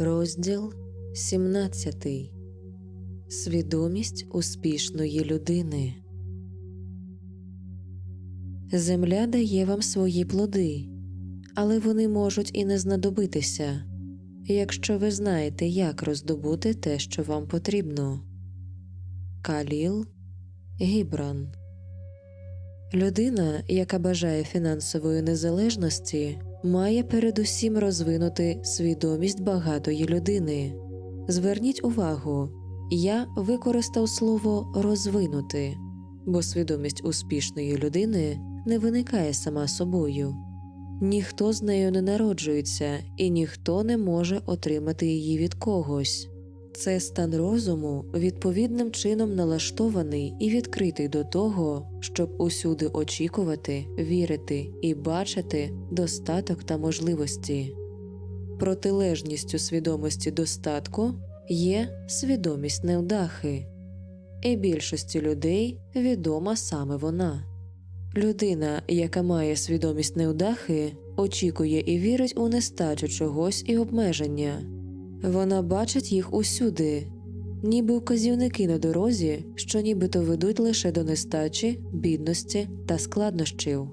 Розділ 17. Свідомість успішної людини. Земля дає вам свої плоди, але вони можуть і не знадобитися, якщо ви знаєте, як роздобути те, що вам потрібно. Каліл Гібран Людина, яка бажає фінансової незалежності, має передусім розвинути свідомість багатої людини. Зверніть увагу, я використав слово розвинути, бо свідомість успішної людини не виникає сама собою. Ніхто з нею не народжується, і ніхто не може отримати її від когось. Це стан розуму відповідним чином налаштований і відкритий до того, щоб усюди очікувати, вірити і бачити достаток та можливості. Протилежністю свідомості достатку є свідомість невдахи, і більшості людей відома саме вона. Людина, яка має свідомість невдахи, очікує і вірить у нестачу чогось і обмеження. Вона бачить їх усюди, ніби вказівники на дорозі, що нібито ведуть лише до нестачі, бідності та складнощів.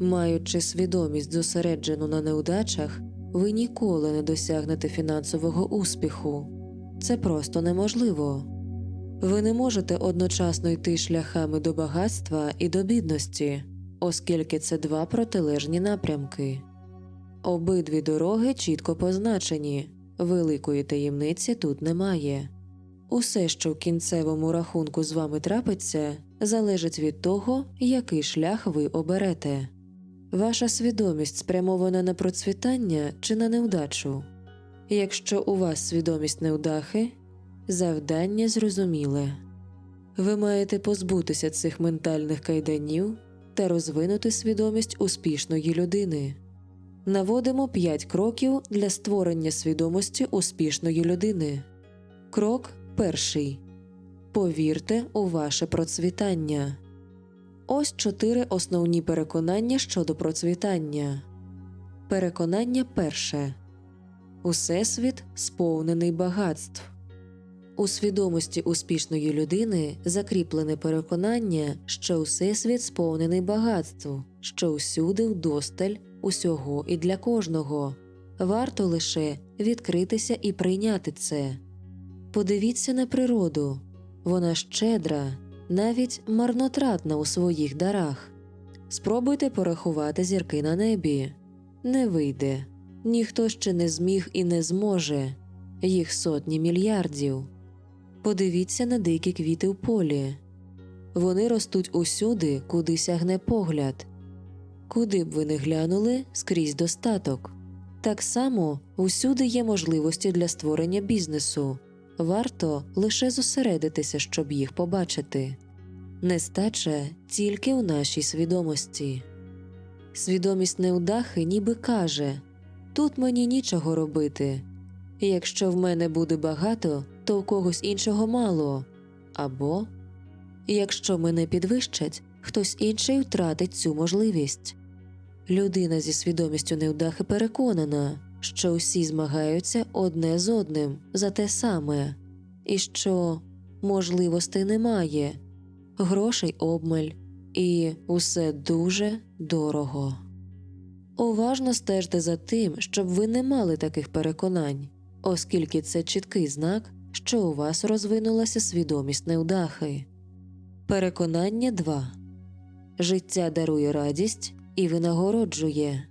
Маючи свідомість зосереджену на неудачах, ви ніколи не досягнете фінансового успіху. Це просто неможливо. Ви не можете одночасно йти шляхами до багатства і до бідності, оскільки це два протилежні напрямки. Обидві дороги чітко позначені. Великої таємниці тут немає. Усе, що в кінцевому рахунку з вами трапиться, залежить від того, який шлях ви оберете. Ваша свідомість спрямована на процвітання чи на невдачу. Якщо у вас свідомість невдахи, завдання зрозуміле. Ви маєте позбутися цих ментальних кайданів та розвинути свідомість успішної людини. Наводимо 5 кроків для створення свідомості успішної людини. Крок перший. Повірте у ваше процвітання. Ось чотири основні переконання щодо процвітання. Переконання перше. Усесвіт сповнений багатств. У свідомості успішної людини закріплене переконання, що Усесвіт сповнений багатств, що усюди вдосталь усього і для кожного. Варто лише відкритися і прийняти це. Подивіться на природу вона щедра, навіть марнотратна у своїх дарах. Спробуйте порахувати зірки на небі. Не вийде. Ніхто ще не зміг і не зможе їх сотні мільярдів. Подивіться на дикі квіти в полі. Вони ростуть усюди, куди сягне погляд. Куди б ви не глянули скрізь достаток. Так само усюди є можливості для створення бізнесу, варто лише зосередитися, щоб їх побачити. Нестача тільки у нашій свідомості. Свідомість неудахи ніби каже тут мені нічого робити. Якщо в мене буде багато, то у когось іншого мало. Або якщо мене підвищать, хтось інший втратить цю можливість. Людина зі свідомістю невдахи переконана, що усі змагаються одне з одним за те саме, і що можливостей немає, грошей обмаль, і усе дуже дорого. Уважно стежте за тим, щоб ви не мали таких переконань, оскільки це чіткий знак, що у вас розвинулася свідомість невдахи. Переконання 2. Життя дарує радість і винагороджує.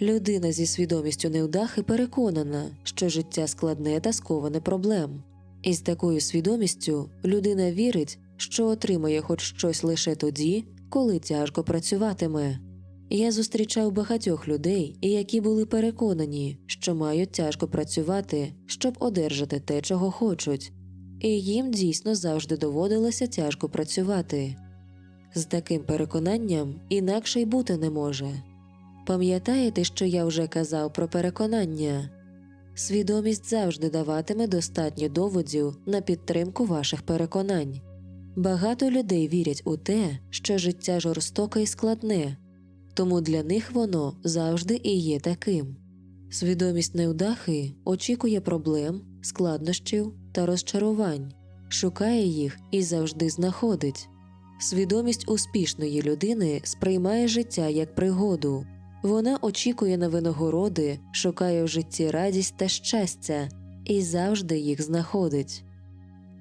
Людина зі свідомістю невдахи переконана, що життя складне та сковане проблем. І з такою свідомістю людина вірить, що отримає хоч щось лише тоді, коли тяжко працюватиме. Я зустрічав багатьох людей, які були переконані, що мають тяжко працювати, щоб одержати те, чого хочуть, і їм дійсно завжди доводилося тяжко працювати. З таким переконанням інакше й бути не може. Пам'ятаєте, що я вже казав про переконання? Свідомість завжди даватиме достатньо доводів на підтримку ваших переконань. Багато людей вірять у те, що життя жорстоке і складне, тому для них воно завжди і є таким. Свідомість невдахи очікує проблем, складнощів та розчарувань, шукає їх і завжди знаходить. Свідомість успішної людини сприймає життя як пригоду. Вона очікує на винагороди, шукає в житті радість та щастя і завжди їх знаходить.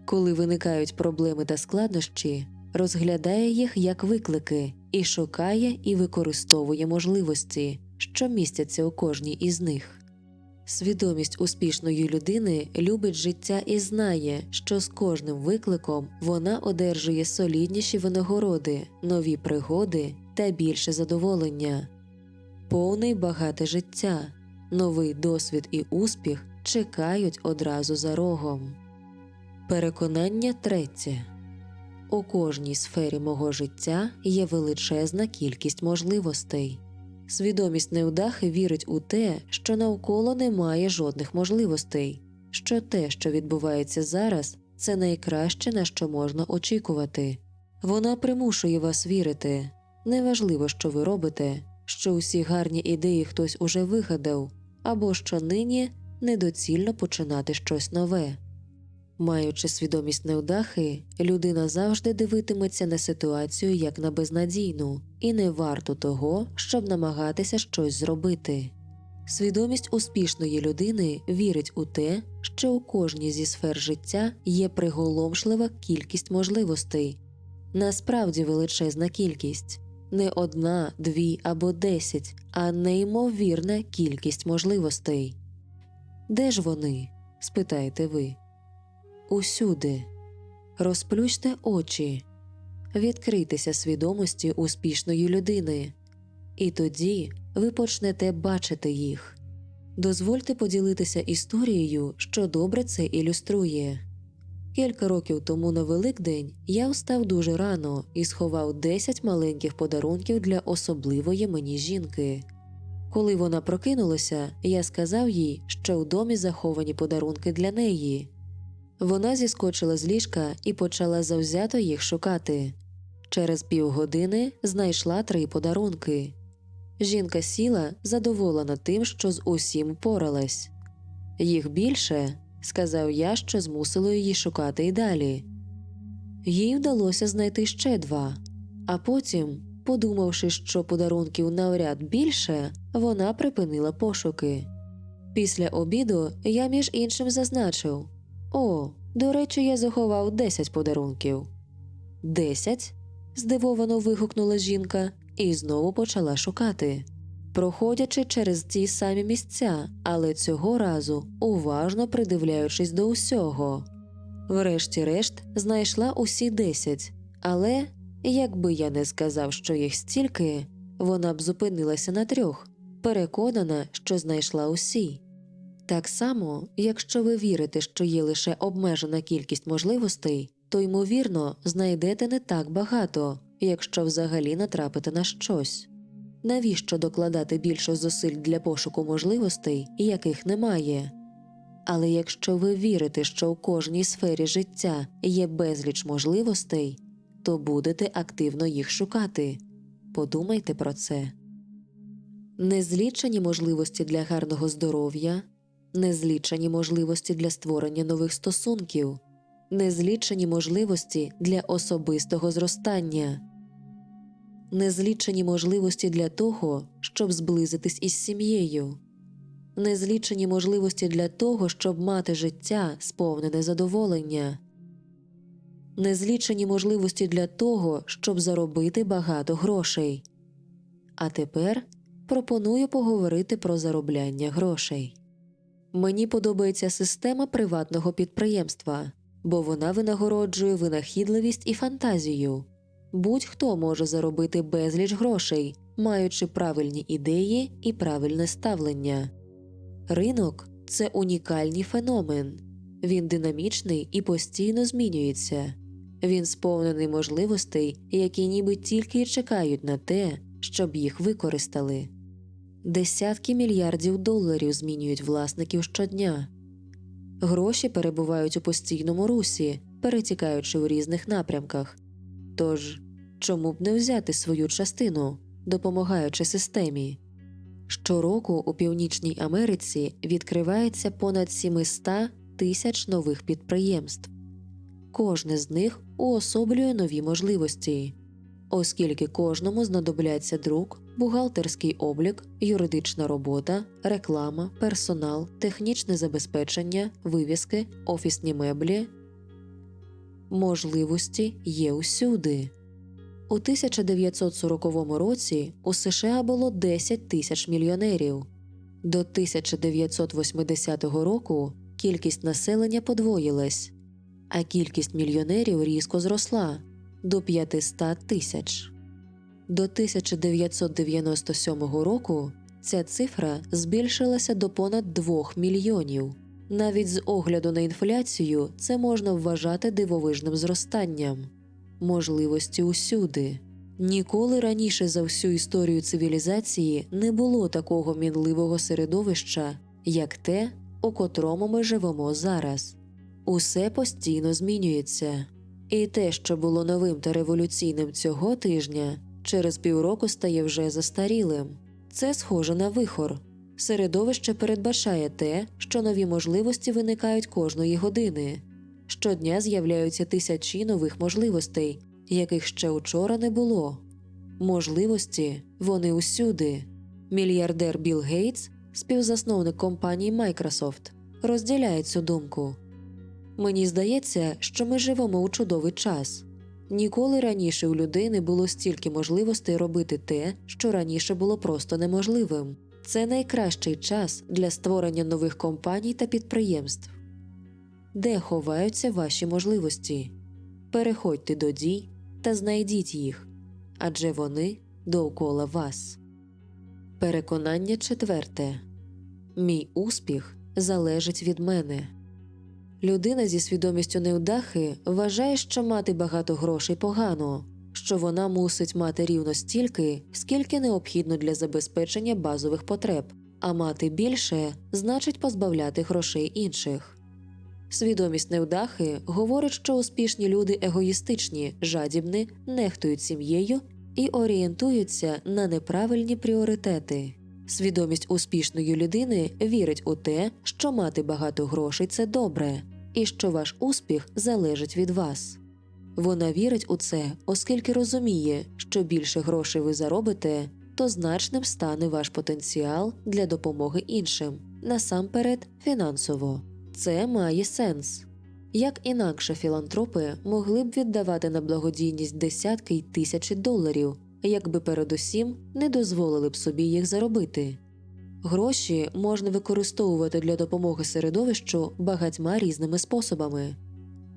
Коли виникають проблеми та складнощі, розглядає їх як виклики і шукає і використовує можливості, що містяться у кожній із них. Свідомість успішної людини любить життя і знає, що з кожним викликом вона одержує солідніші винагороди, нові пригоди та більше задоволення. Повне й багате життя, новий досвід і успіх чекають одразу за рогом. Переконання третє. У кожній сфері мого життя є величезна кількість можливостей. Свідомість невдахи вірить у те, що навколо немає жодних можливостей, що те, що відбувається зараз, це найкраще, на що можна очікувати. Вона примушує вас вірити. Неважливо, що ви робите, що усі гарні ідеї хтось уже вигадав, або що нині недоцільно починати щось нове. Маючи свідомість невдахи, людина завжди дивитиметься на ситуацію як на безнадійну, і не варто того, щоб намагатися щось зробити. Свідомість успішної людини вірить у те, що у кожній зі сфер життя є приголомшлива кількість можливостей, насправді величезна кількість, не одна, дві або десять, а неймовірна кількість можливостей. Де ж вони? спитаєте ви усюди. Розплющте очі, відкрийтеся свідомості успішної людини, і тоді ви почнете бачити їх. Дозвольте поділитися історією, що добре це ілюструє. Кілька років тому на Великдень я встав дуже рано і сховав 10 маленьких подарунків для особливої мені жінки. Коли вона прокинулася, я сказав їй, що в домі заховані подарунки для неї. Вона зіскочила з ліжка і почала завзято їх шукати. Через півгодини знайшла три подарунки. Жінка сіла, задоволена тим, що з усім впоралась. Їх більше, сказав я, що змусило її шукати й далі. Їй вдалося знайти ще два, а потім, подумавши, що подарунків навряд більше, вона припинила пошуки. Після обіду я між іншим зазначив О, до речі, я заховав 10 подарунків. Десять? здивовано вигукнула жінка і знову почала шукати, проходячи через ті самі місця, але цього разу уважно придивляючись до усього. Врешті-решт знайшла усі десять, але якби я не сказав, що їх стільки, вона б зупинилася на трьох, переконана, що знайшла усі. Так само, якщо ви вірите, що є лише обмежена кількість можливостей, то ймовірно знайдете не так багато, якщо взагалі натрапите на щось. Навіщо докладати більше зусиль для пошуку можливостей, яких немає? Але якщо ви вірите, що у кожній сфері життя є безліч можливостей, то будете активно їх шукати. Подумайте про це. Незлічені можливості для гарного здоров'я, незлічені можливості для створення нових стосунків, незлічені можливості для особистого зростання, незлічені можливості для того, щоб зблизитись із сім'єю, незлічені можливості для того, щоб мати життя, сповнене задоволення, незлічені можливості для того, щоб заробити багато грошей. А тепер пропоную поговорити про заробляння грошей. Мені подобається система приватного підприємства, бо вона винагороджує винахідливість і фантазію. Будь-хто може заробити безліч грошей, маючи правильні ідеї і правильне ставлення. Ринок це унікальний феномен, він динамічний і постійно змінюється. Він сповнений можливостей, які ніби тільки й чекають на те, щоб їх використали. Десятки мільярдів доларів змінюють власників щодня. Гроші перебувають у постійному русі, перетікаючи у різних напрямках. Тож, чому б не взяти свою частину, допомагаючи системі? Щороку у Північній Америці відкривається понад 700 тисяч нових підприємств. Кожне з них уособлює нові можливості, оскільки кожному знадобляться друк, бухгалтерський облік, юридична робота, реклама, персонал, технічне забезпечення, вивіски, офісні меблі. Можливості є усюди. У 1940 році у США було 10 тисяч мільйонерів. До 1980 року кількість населення подвоїлась, а кількість мільйонерів різко зросла до 500 тисяч. До 1997 року ця цифра збільшилася до понад 2 мільйонів. Навіть з огляду на інфляцію це можна вважати дивовижним зростанням. Можливості усюди. Ніколи раніше за всю історію цивілізації не було такого мінливого середовища, як те, у котрому ми живемо зараз. Усе постійно змінюється. І те, що було новим та революційним цього тижня, через півроку стає вже застарілим. Це схоже на вихор. Середовище передбачає те, що нові можливості виникають кожної години. Щодня з'являються тисячі нових можливостей, яких ще учора не було. Можливості вони усюди. Мільярдер Білл Гейтс, співзасновник компанії Microsoft, розділяє цю думку. Мені здається, що ми живемо у чудовий час. Ніколи раніше у людини було стільки можливостей робити те, що раніше було просто неможливим. Це найкращий час для створення нових компаній та підприємств. Де ховаються ваші можливості? Переходьте до дій та знайдіть їх, адже вони довкола вас. Переконання четверте Мій успіх залежить від мене. Людина зі свідомістю невдахи вважає, що мати багато грошей погано, що вона мусить мати рівно стільки, скільки необхідно для забезпечення базових потреб, а мати більше значить позбавляти грошей інших. Свідомість невдахи говорить, що успішні люди егоїстичні, жадібні, нехтують сім'єю і орієнтуються на неправильні пріоритети. Свідомість успішної людини вірить у те, що мати багато грошей це добре, і що ваш успіх залежить від вас. Вона вірить у це, оскільки розуміє, що більше грошей ви заробите, то значним стане ваш потенціал для допомоги іншим, насамперед фінансово. Це має сенс. Як інакше філантропи могли б віддавати на благодійність десятки й тисячі доларів, якби передусім не дозволили б собі їх заробити. Гроші можна використовувати для допомоги середовищу багатьма різними способами.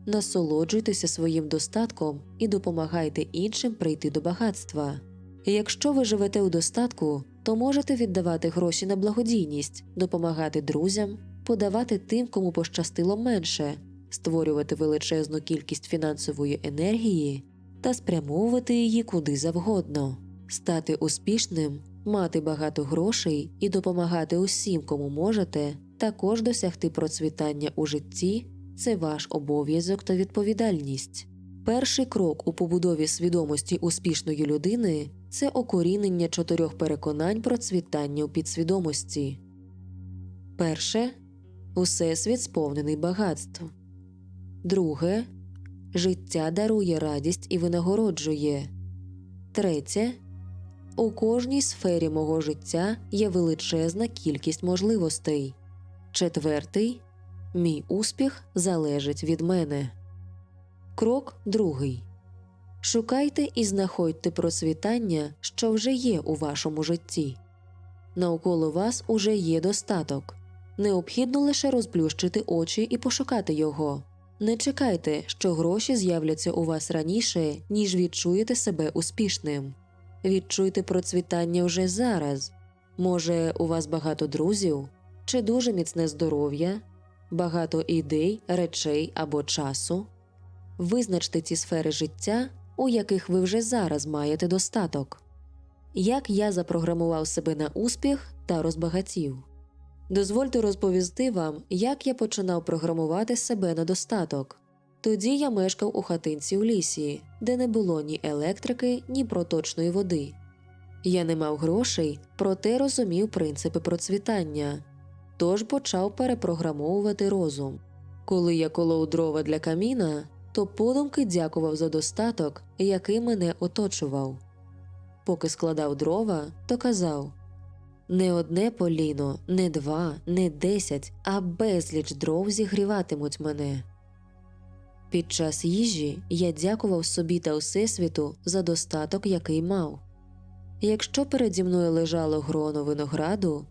Насолоджуйтеся своїм достатком і допомагайте іншим прийти до багатства. Якщо ви живете у достатку, то можете віддавати гроші на благодійність, допомагати друзям, подавати тим, кому пощастило менше, створювати величезну кількість фінансової енергії та спрямовувати її куди завгодно, стати успішним, мати багато грошей і допомагати усім, кому можете, також досягти процвітання у житті це ваш обов'язок та відповідальність. Перший крок у побудові свідомості успішної людини це окорінення чотирьох переконань про цвітання у підсвідомості. Перше Усесвіт сповнений багатств. Друге Життя дарує радість і винагороджує. Третє У кожній сфері мого життя є величезна кількість можливостей. Четвертий Мій успіх залежить від мене. Крок другий. Шукайте і знаходьте процвітання, що вже є у вашому житті. Навколо вас уже є достаток. Необхідно лише розплющити очі і пошукати його. Не чекайте, що гроші з'являться у вас раніше, ніж відчуєте себе успішним. Відчуйте процвітання вже зараз. Може, у вас багато друзів, чи дуже міцне здоров'я, багато ідей, речей або часу. Визначте ті сфери життя, у яких ви вже зараз маєте достаток. Як я запрограмував себе на успіх та розбагатів. Дозвольте розповісти вам, як я починав програмувати себе на достаток. Тоді я мешкав у хатинці у лісі, де не було ні електрики, ні проточної води. Я не мав грошей, проте розумів принципи процвітання, тож почав перепрограмовувати розум. Коли я колов дрова для каміна, то подумки дякував за достаток, який мене оточував. Поки складав дрова, то казав не одне поліно, не два, не десять, а безліч дров зігріватимуть мене. Під час їжі я дякував собі та Всесвіту за достаток, який мав. Якщо переді мною лежало гроно винограду,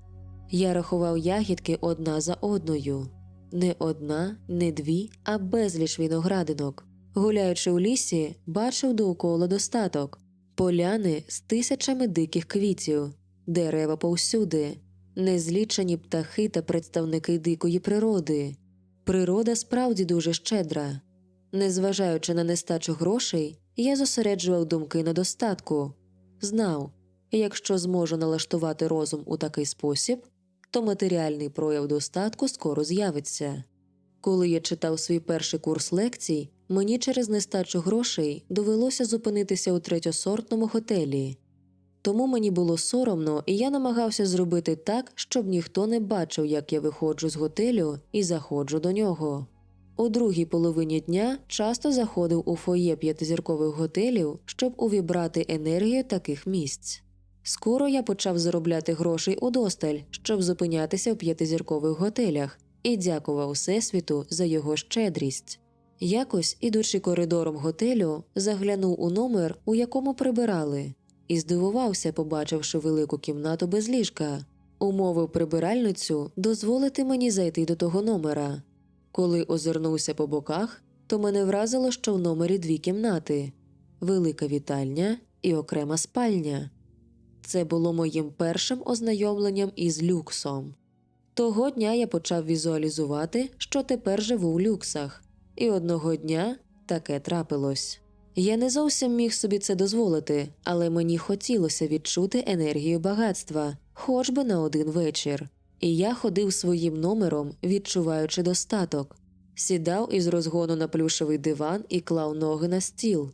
я рахував ягідки одна за одною не одна, не дві, а безліч виноградинок. Гуляючи у лісі, бачив довкола достаток, поляни з тисячами диких квітів, дерева повсюди, незлічені птахи та представники дикої природи. Природа справді дуже щедра. Незважаючи на нестачу грошей, я зосереджував думки на достатку. Знав, якщо зможу налаштувати розум у такий спосіб, то матеріальний прояв достатку скоро з'явиться. Коли я читав свій перший курс лекцій, мені через нестачу грошей довелося зупинитися у третьосортному готелі. Тому мені було соромно, і я намагався зробити так, щоб ніхто не бачив, як я виходжу з готелю і заходжу до нього. У другій половині дня часто заходив у фоє п'ятизіркових готелів, щоб увібрати енергію таких місць. Скоро я почав заробляти грошей удосталь, щоб зупинятися в п'ятизіркових готелях, і дякував Всесвіту за його щедрість. Якось, ідучи коридором готелю, заглянув у номер, у якому прибирали, і здивувався, побачивши велику кімнату без ліжка. Умовив прибиральницю дозволити мені зайти до того номера. Коли озирнувся по боках, то мене вразило, що в номері дві кімнати велика вітальня і окрема спальня. Це було моїм першим ознайомленням із люксом. Того дня я почав візуалізувати, що тепер живу в люксах, і одного дня таке трапилось. Я не зовсім міг собі це дозволити, але мені хотілося відчути енергію багатства, хоч би на один вечір. І я ходив своїм номером, відчуваючи достаток, сідав із розгону на плюшевий диван і клав ноги на стіл.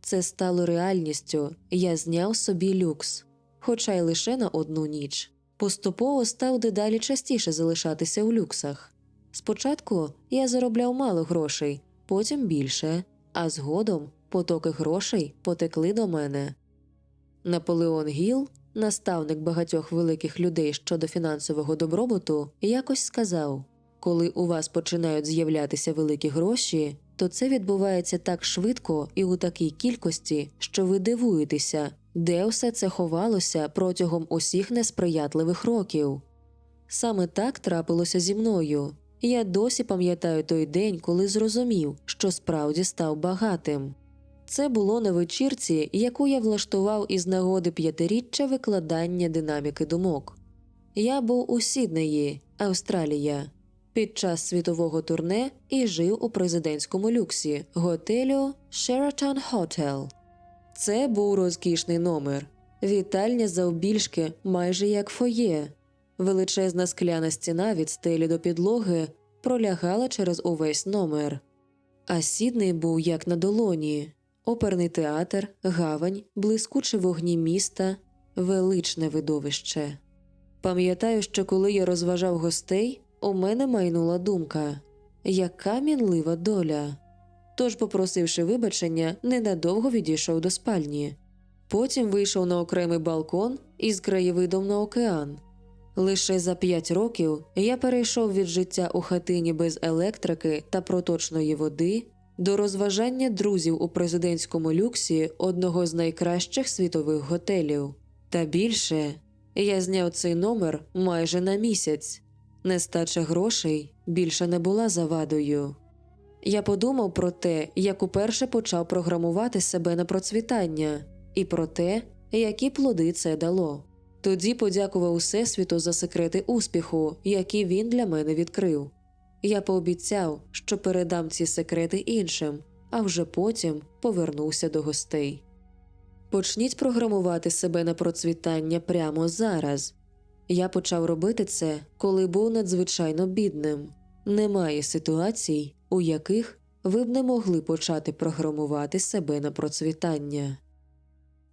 Це стало реальністю, я зняв собі люкс, хоча й лише на одну ніч. Поступово став дедалі частіше залишатися у люксах. Спочатку я заробляв мало грошей, потім більше, а згодом потоки грошей потекли до мене. Наполеон Гіл, наставник багатьох великих людей щодо фінансового добробуту, якось сказав коли у вас починають з'являтися великі гроші, то це відбувається так швидко і у такій кількості, що ви дивуєтеся, де все це ховалося протягом усіх несприятливих років. Саме так трапилося зі мною. Я досі пам'ятаю той день, коли зрозумів, що справді став багатим. Це було на вечірці, яку я влаштував із нагоди п'ятиріччя викладання динаміки думок. Я був у Сіднеї, Австралія, під час світового турне і жив у президентському люксі готелю Sheraton Hotel. Це був розкішний номер, вітальня завбільшки майже як фоє. Величезна скляна стіна від стелі до підлоги пролягала через увесь номер. А Сідней був як на долоні оперний театр, гавань, блискучі вогні міста, величне видовище. Пам'ятаю, що коли я розважав гостей, у мене майнула думка яка мінлива доля. Тож, попросивши вибачення, ненадовго відійшов до спальні. Потім вийшов на окремий балкон із краєвидом на океан. Лише за п'ять років я перейшов від життя у хатині без електрики та проточної води до розважання друзів у президентському люксі одного з найкращих світових готелів. Та більше я зняв цей номер майже на місяць. Нестача грошей більше не була завадою. Я подумав про те, як уперше почав програмувати себе на процвітання, і про те, які плоди це дало. Тоді подякував Всесвіту за секрети успіху, які він для мене відкрив. Я пообіцяв, що передам ці секрети іншим, а вже потім повернувся до гостей. Почніть програмувати себе на процвітання прямо зараз. Я почав робити це, коли був надзвичайно бідним. Немає ситуацій, у яких ви б не могли почати програмувати себе на процвітання.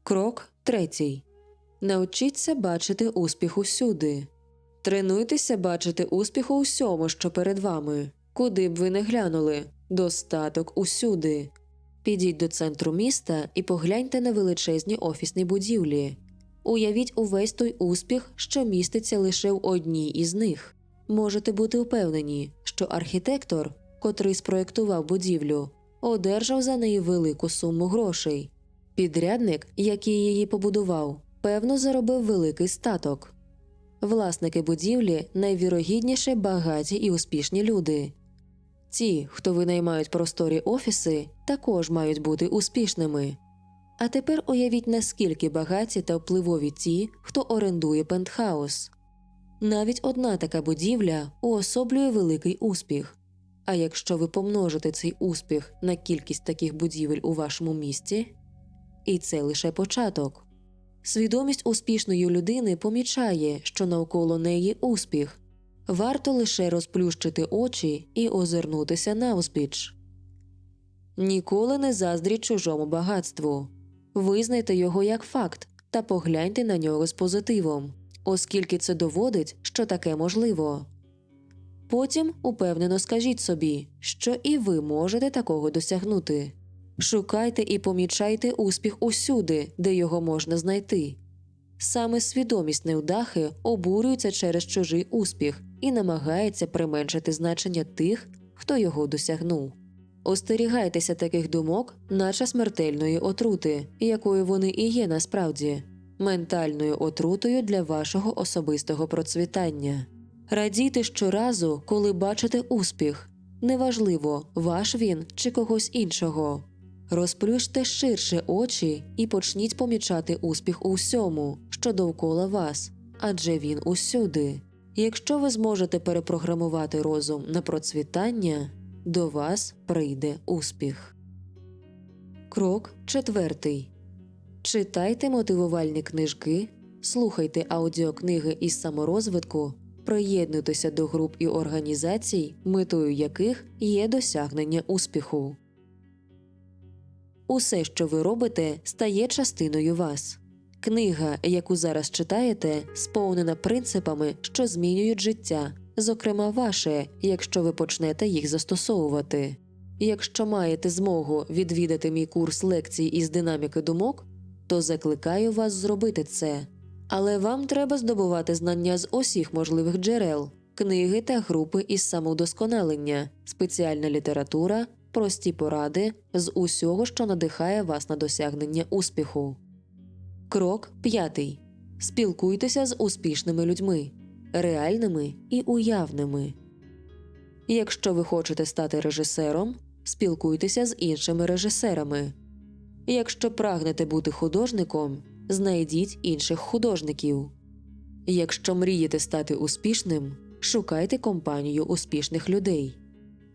Крок третій. Навчіться бачити успіх усюди. Тренуйтеся бачити успіх у всьому, що перед вами, куди б ви не глянули, достаток усюди. Підіть до центру міста і погляньте на величезні офісні будівлі. Уявіть увесь той успіх, що міститься лише в одній із них. Можете бути впевнені, що архітектор, котрий спроєктував будівлю, одержав за неї велику суму грошей. Підрядник, який її побудував, певно заробив великий статок. Власники будівлі найвірогідніше багаті і успішні люди. Ті, хто винаймають просторі офіси, також мають бути успішними. А тепер уявіть, наскільки багаті та впливові ті, хто орендує пентхаус. Навіть одна така будівля уособлює великий успіх. А якщо ви помножите цей успіх на кількість таких будівель у вашому місті, і це лише початок. Свідомість успішної людини помічає, що навколо неї успіх. Варто лише розплющити очі і озирнутися навзбіч. Ніколи не заздріть чужому багатству. Визнайте його як факт та погляньте на нього з позитивом, оскільки це доводить, що таке можливо. Потім упевнено скажіть собі, що і ви можете такого досягнути. Шукайте і помічайте успіх усюди, де його можна знайти. Саме свідомість невдахи обурюється через чужий успіх і намагається применшити значення тих, хто його досягнув. Остерігайтеся таких думок, наче смертельної отрути, якою вони і є насправді, ментальною отрутою для вашого особистого процвітання. Радійте щоразу, коли бачите успіх неважливо, ваш він чи когось іншого. Розплющте ширше очі і почніть помічати успіх у всьому, що довкола вас, адже він усюди. Якщо ви зможете перепрограмувати розум на процвітання, до вас прийде успіх. Крок четвертий. Читайте мотивувальні книжки, слухайте аудіокниги із саморозвитку, приєднуйтеся до груп і організацій, метою яких є досягнення успіху. Усе, що ви робите, стає частиною вас. Книга, яку зараз читаєте, сповнена принципами, що змінюють життя, зокрема ваше, якщо ви почнете їх застосовувати. Якщо маєте змогу відвідати мій курс лекцій із динаміки думок, то закликаю вас зробити це. Але вам треба здобувати знання з усіх можливих джерел, книги та групи із самовдосконалення, спеціальна література, прості поради з усього, що надихає вас на досягнення успіху. Крок п'ятий. Спілкуйтеся з успішними людьми, реальними і уявними. Якщо ви хочете стати режисером, спілкуйтеся з іншими режисерами. Якщо прагнете бути художником, знайдіть інших художників. Якщо мрієте стати успішним, шукайте компанію успішних людей.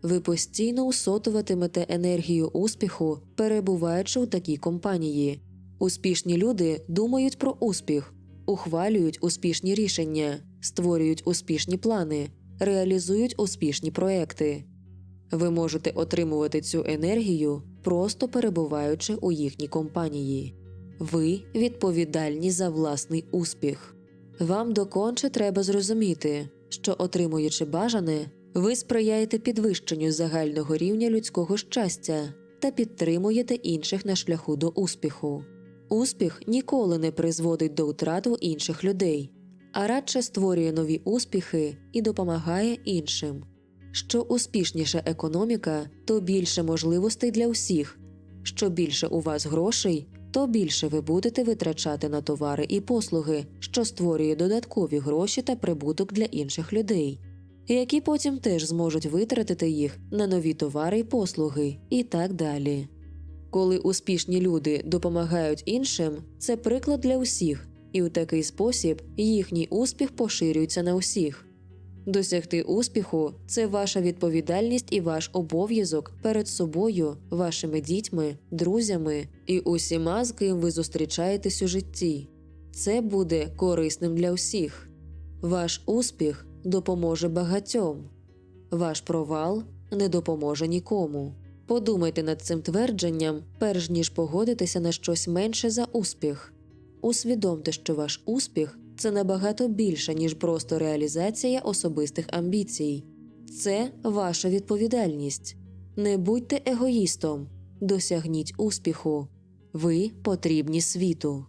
Ви постійно усотуватимете енергію успіху, перебуваючи у такій компанії. Успішні люди думають про успіх, ухвалюють успішні рішення, створюють успішні плани, реалізують успішні проекти. Ви можете отримувати цю енергію, просто перебуваючи у їхній компанії. Ви відповідальні за власний успіх. Вам доконче треба зрозуміти, що, отримуючи бажане, ви сприяєте підвищенню загального рівня людського щастя та підтримуєте інших на шляху до успіху. Успіх ніколи не призводить до втрат інших людей, а радше створює нові успіхи і допомагає іншим. Що успішніша економіка, то більше можливостей для всіх. Що більше у вас грошей, то більше ви будете витрачати на товари і послуги, що створює додаткові гроші та прибуток для інших людей, які потім теж зможуть витратити їх на нові товари і послуги, і так далі. Коли успішні люди допомагають іншим, це приклад для усіх, і у такий спосіб їхній успіх поширюється на усіх. Досягти успіху це ваша відповідальність і ваш обов'язок перед собою, вашими дітьми, друзями і усіма, з ким ви зустрічаєтесь у житті. Це буде корисним для всіх. Ваш успіх допоможе багатьом, ваш провал не допоможе нікому. Подумайте над цим твердженням, перш ніж погодитися на щось менше за успіх. Усвідомте, що ваш успіх це набагато більше, ніж просто реалізація особистих амбіцій. Це ваша відповідальність. Не будьте егоїстом, досягніть успіху. Ви потрібні світу.